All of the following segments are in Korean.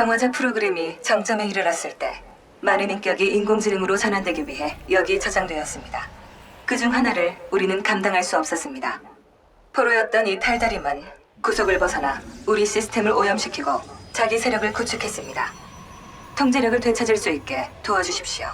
정화자 프로그램이 정점에 이르렀을 때 많은 인격이 인공지능으로 전환되기 위해 여기에 저장되었습니다. 그 중 하나를 우리는 감당할 수 없었습니다. 포로였던 이 탈다림은 구속을 벗어나 우리 시스템을 오염시키고 자기 세력을 구축했습니다. 통제력을 되찾을 수 있게 도와주십시오.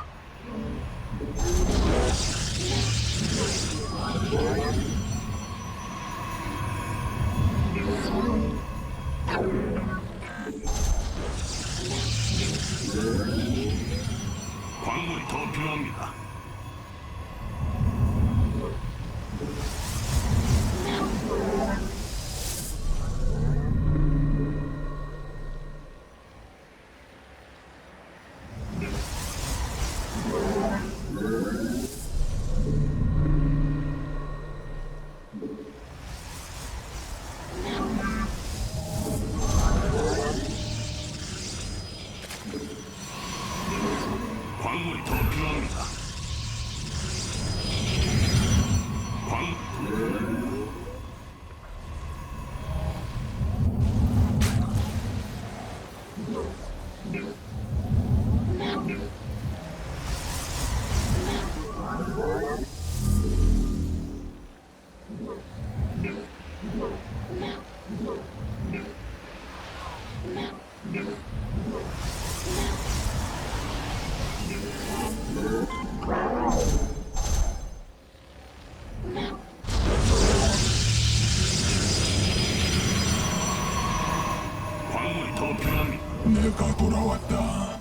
돌아왔다.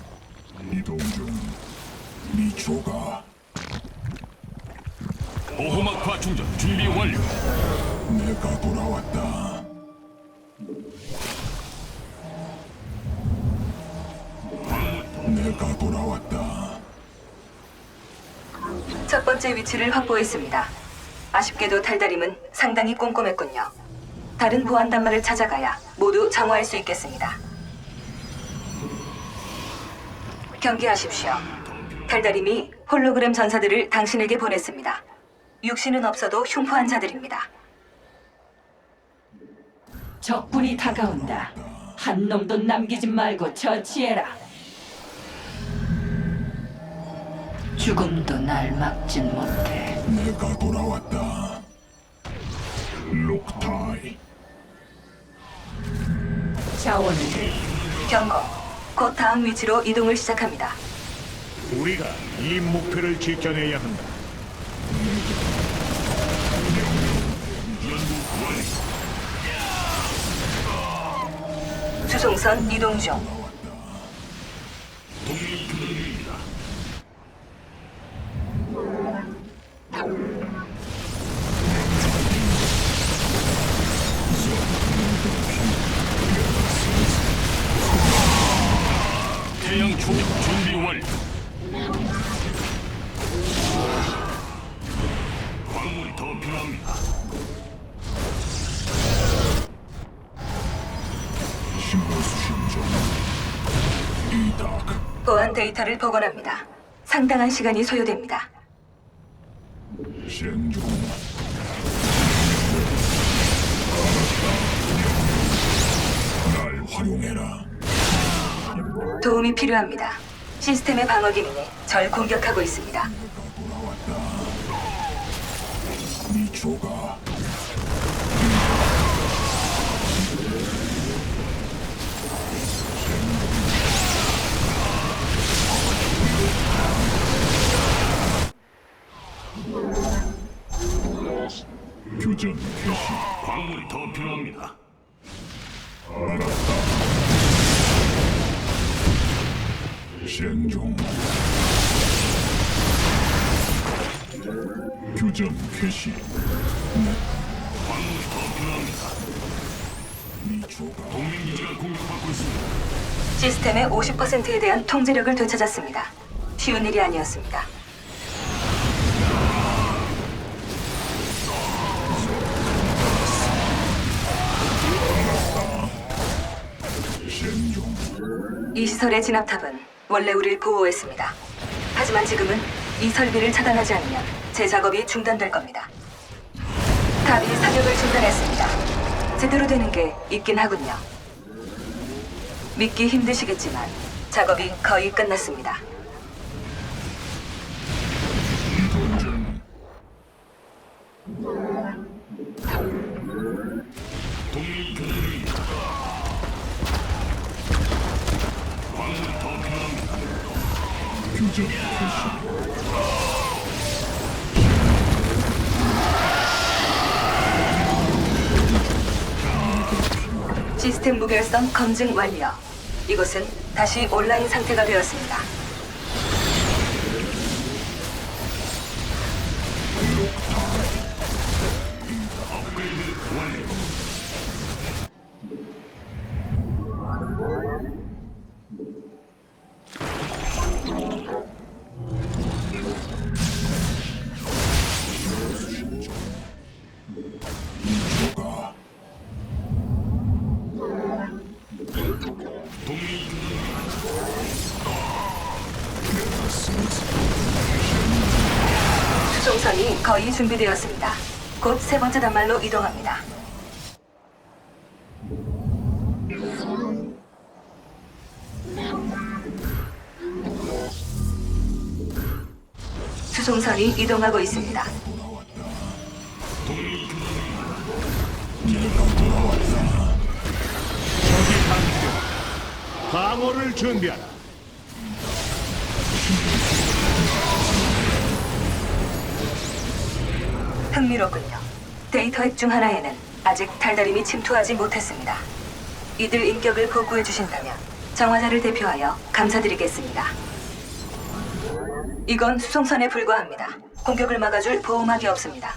이동 중. 미초가 보호막 과 충전 준비 완료. 내가 돌아왔다. 내가 돌아왔다. 첫 번째 위치를 확보했습니다. 아쉽게도 달다림은 상당히 꼼꼼했군요. 다른 보안 단말을 찾아가야 모두 정화할 수 있겠습니다. 경계하십시오. 달다림이 홀로그램 전사들을 당신에게 보냈습니다. 육신은 없어도 흉포한 자들입니다. 적군이 다가온다. 한 놈도 남기지 말고 처치해라. 죽음도 날 막진 못해. 내가 돌아왔다. 록타이. 자원을 경고. 곧 다음 위치로 이동을 시작합니다. 우리가 이 목표를 지켜내야 한다. 주송선 이동 중. 데이터를 복원합니다. 상당한 시간이 소요됩니다. 실행 중. 날 활용해라. 도움이 필요합니다. 시스템의 방어 기능이 절 공격하고 있습니다. 돌아왔다. 미초가 교전 개시. 광물이 더 필요합니다. 실행 중. 교전 개시. 광물이 더 필요합니다. 미초. 동맹 기지가 공격받고 있습니다. 시스템의 50%에 대한 통제력을 되찾았습니다. 쉬운 일이 아니었습니다. 이 시설의 진압탑은 원래 우리를 보호했습니다. 하지만 지금은 이 설비를 차단하지 않으면 제 작업이 중단될 겁니다. 탑이 사격을 중단했습니다. 제대로 되는 게 있긴 하군요. 믿기 힘드시겠지만 작업이 거의 끝났습니다. 시. 시스템 무결성 검증 완료. 이곳은 다시 온라인 상태가 되었습니다. 수송선이 거의 준비되었습니다. 곧 세 번째 단말로 이동합니다. 수송선이 이동하고 있습니다. 방어를 준비하라. 흥미롭군요. 데이터 핵 중 하나에는 아직 달달임이 침투하지 못했습니다. 이들 인격을 보고해 주신다면 정화자를 대표하여 감사드리겠습니다. 이건 수송선에 불과합니다. 공격을 막아줄 보호막이 없습니다.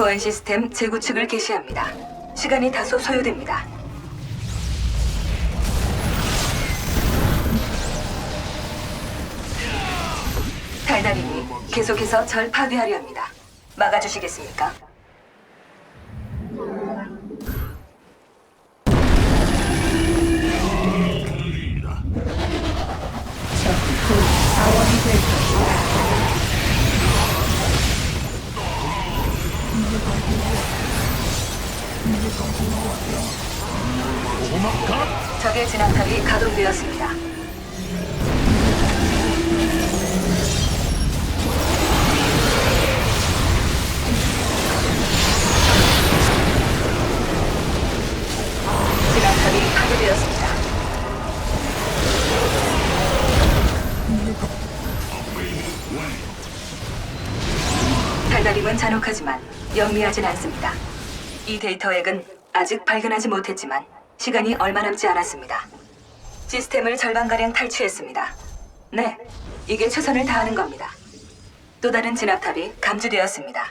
보안 시스템 재구축을 개시합니다. 시간이 다소 소요됩니다. 달달님이 계속해서 절 파괴하려 합니다. 막아주시겠습니까? 적의 진압탑이 가동되었습니다. 진압탑이 파괴되었습니다. 달달임은 잔혹하지만 영리하진 않습니다. 이 데이터 핵은 아직 발견하지 못했지만 시간이 얼마 남지 않았습니다. 시스템을 절반가량 탈취했습니다. 네, 이게 최선을 다하는 겁니다. 또 다른 진압탑이 감지되었습니다.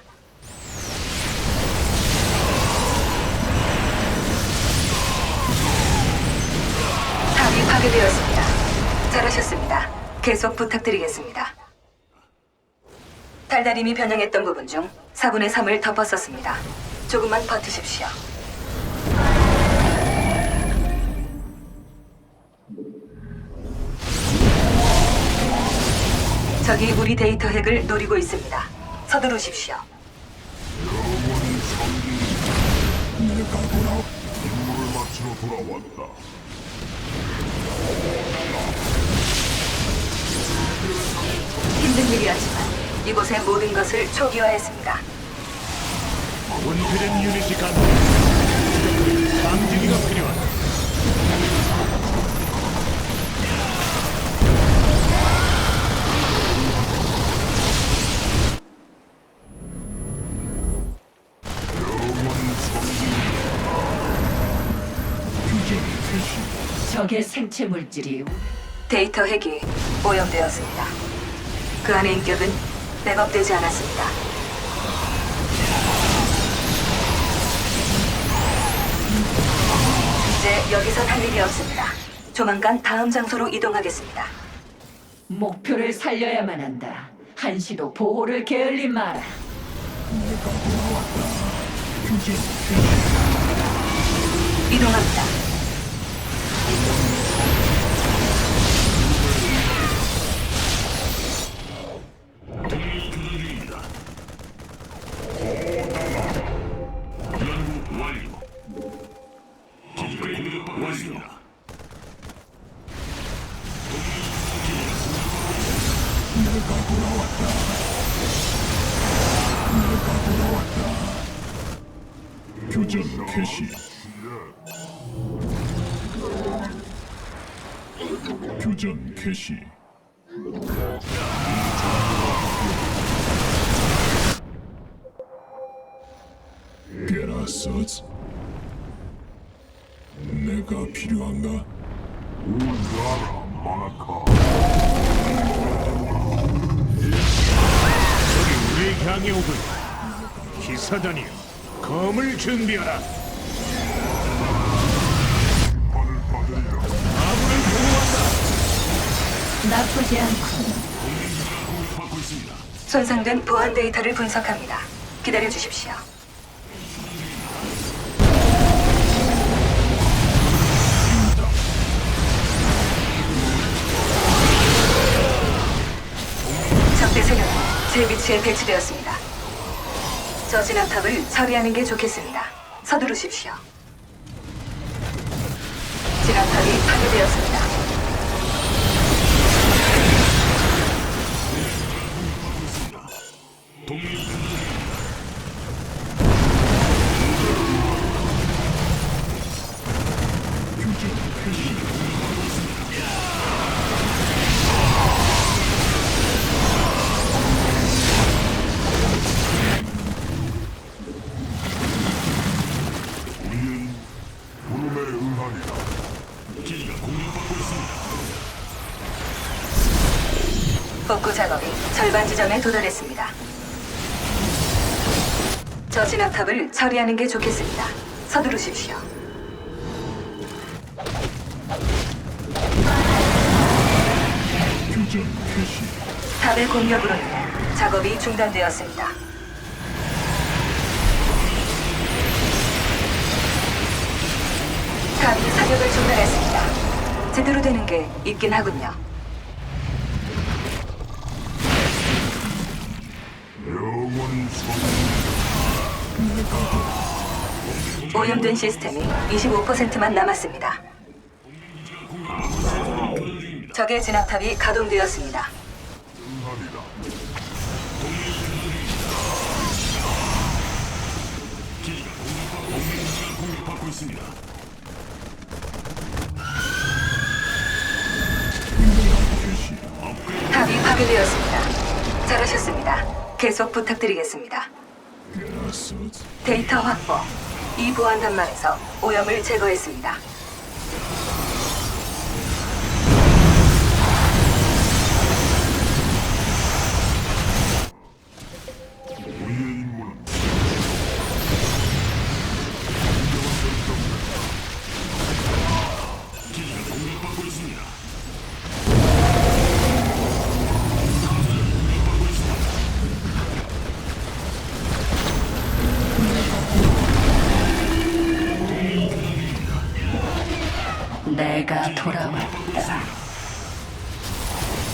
탑이 파괴되었습니다. 잘하셨습니다. 계속 부탁드리겠습니다. 달달임이 변형했던 부분 중 4분의 3을 덮었었습니다. 조금만 버티십시오. 적이 우리 데이터 핵을 노리고 있습니다. 서두르십시오. 내가 돌아. 임무를 마치러 돌아왔다. 힘든 일이었지만 이곳의 모든 것을 초기화했습니다. 분필은 유닛이 간다. 감지기가 필요 적의 생체 물질이 데이터 핵이 오염되었습니다. 그 안의 인격은 백업되지 않았습니다. 이제 여기선 할 일이 없습니다. 조만간 다음 장소로 이동하겠습니다. 목표를 살려야만 한다. 한시도 보호를 게을리 마라. 이동합니다. 개시 게라서스 내가 필요한가? 우나라 마라카 저기 우리 향해 있다. 기사단이여, 검을 준비하라. 나쁘지 있습니다. 손상된 보안 데이터를 분석합니다. 기다려 주십시오. 적대 세력이 제 위치에 배치되었습니다. 저 진압탑을 처리하는 게 좋겠습니다. 서두르십시오. 진압탑이 파괴되었습니다. 절반 지점에 도달했습니다. 저 진압탑을 처리하는 게 좋겠습니다. 서두르십시오. 탑의 공격으로 인해 작업이 중단되었습니다. 탑이 사격을 중단했습니다. 제대로 되는 게 있긴 하군요. 오염된 시스템이 25%만 남았습니다. 적의 진압탑이 가동되었습니다. 탑이 파괴되었습니다. 잘하셨습니다. 계속 부탁드리겠습니다. 데이터 확보. 이 보안 단말에서 오염을 제거했습니다. 내가 돌아왔다.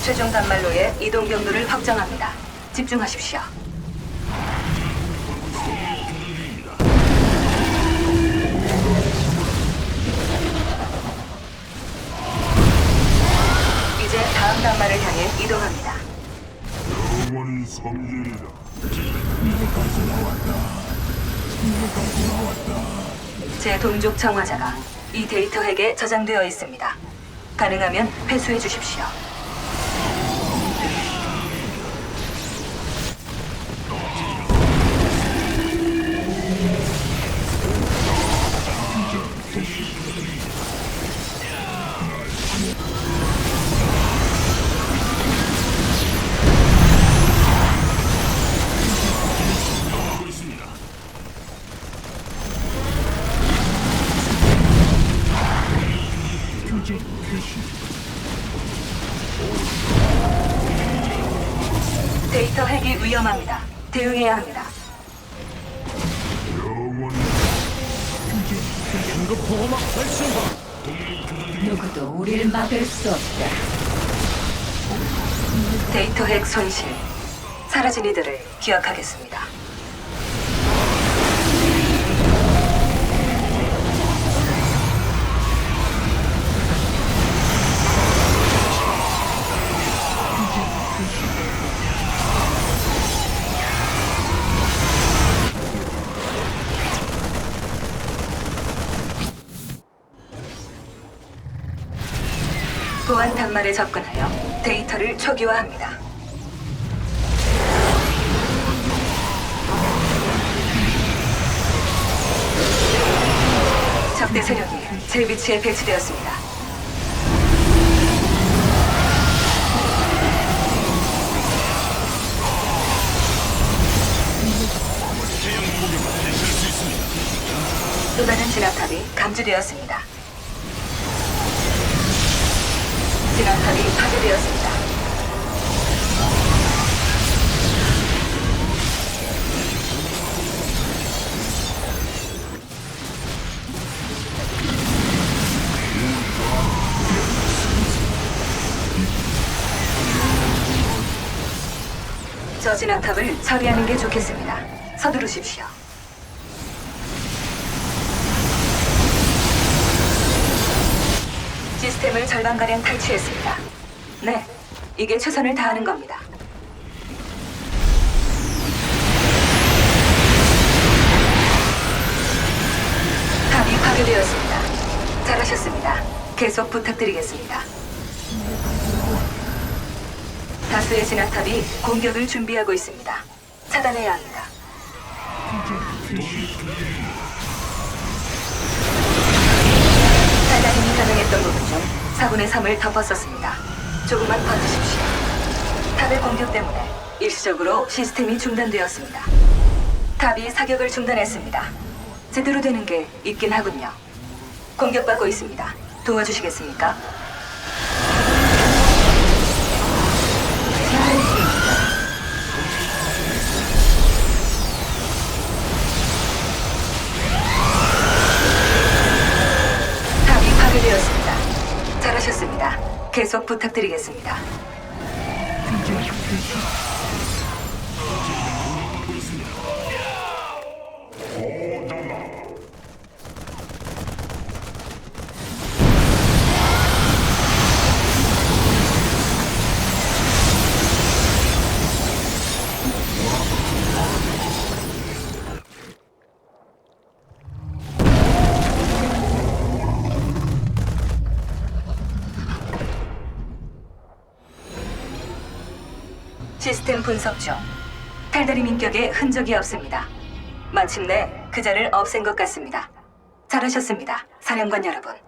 최종 단말로의 이동 경로를 확정합니다. 집중하십시오. 이제 다음 단말을 향해 이동합니다. 영원히 섬기리라 제 동족 청화자가 이 데이터 핵에 저장되어 있습니다. 가능하면 회수해 주십시오. 데이터 핵이 위험합니다. 대응해야 합니다. 긴급 보호막 활성화. 누구도 우릴 막을 수 없다. 데이터 핵 손실. 사라진 이들을 기억하겠습니다. 보안 단말에 접근하여 데이터를 초기화합니다. 적대 세력이 제 위치에 배치되었습니다. 또 다른 진압탑이 감지되었습니다. 진압탑이 파괴되었습니다. 저 진압탑을 처리하는 게 좋겠습니다. 서두르십시오. 시스템을 절반가량 탈취했습니다. 네, 이게 최선을 다하는 겁니다. 탑이 파괴되었습니다. 잘하셨습니다. 계속 부탁드리겠습니다. 다수의 진압탑이 공격을 준비하고 있습니다. 차단해야 합니다. 가능했던 부분 중 4분의 3을 덮었었습니다. 조금만 버티십시오. 탑의 공격 때문에 일시적으로 시스템이 중단되었습니다. 탑이 사격을 중단했습니다. 제대로 되는 게 있긴 하군요. 공격받고 있습니다. 도와주시겠습니까? 계속 부탁드리겠습니다. 분석 중 탈다리 민격에 흔적이 없습니다. 마침내 그 자를 없앤 것 같습니다. 잘하셨습니다. 사령관 여러분.